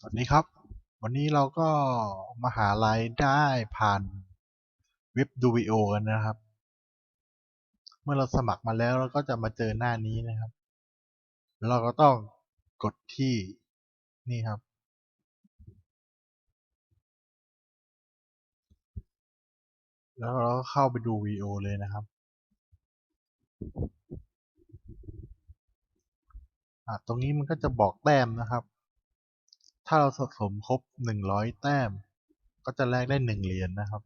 สวัสดีครับ วันนี้เราก็มาหารายได้ผ่านเว็บดูวิโอกันนะครับ เมื่อเราสมัครมาแล้วเราก็จะมาเจอหน้านี้นะครับ เราก็ต้องกดที่นี่ครับ แล้วเราก็เข้าไปดูวิดีโอเลยนะครับอะตรงนี้มันก็จะบอกแต้มนะครับ ถ้าเราสะสมครบหนึ่งร้อยแต้ม ก็จะแลกได้หนึ่งเหรียญนะครับ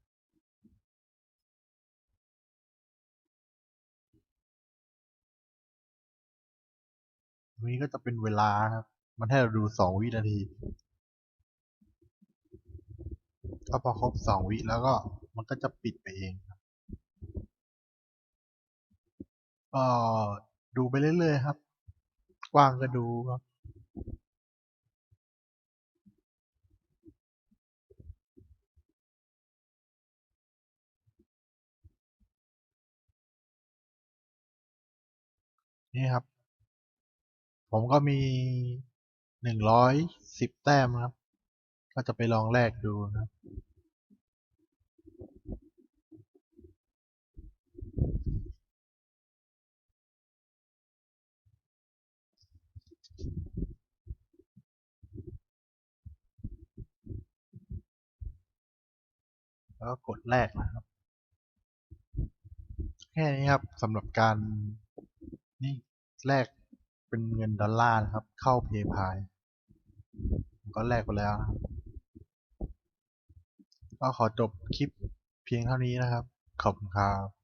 ตรงนี้ก็จะเป็นเวลาครับ มันให้เราดูสองวินาทีก็พอครบสองวิแล้วก็มันก็จะปิดไปเองครับก็ดูไปเรื่อยๆครับ กว้างก็ดูครับ นี่ครับ ผมก็มีหนึ่งร้อยสิบแต้มครับ ก็จะไปลองแลกดูนะครับ แล้วก็กดแลกนะครับ แค่นี้ครับสำหรับการ นี่แลกเป็นเงินดอลลาร์นะครับ เข้าเพย์พายก็แลกไปแล้วนะครับ ก็ขอจบคลิปเพียงเท่านี้นะครับ ขอบคุณครับ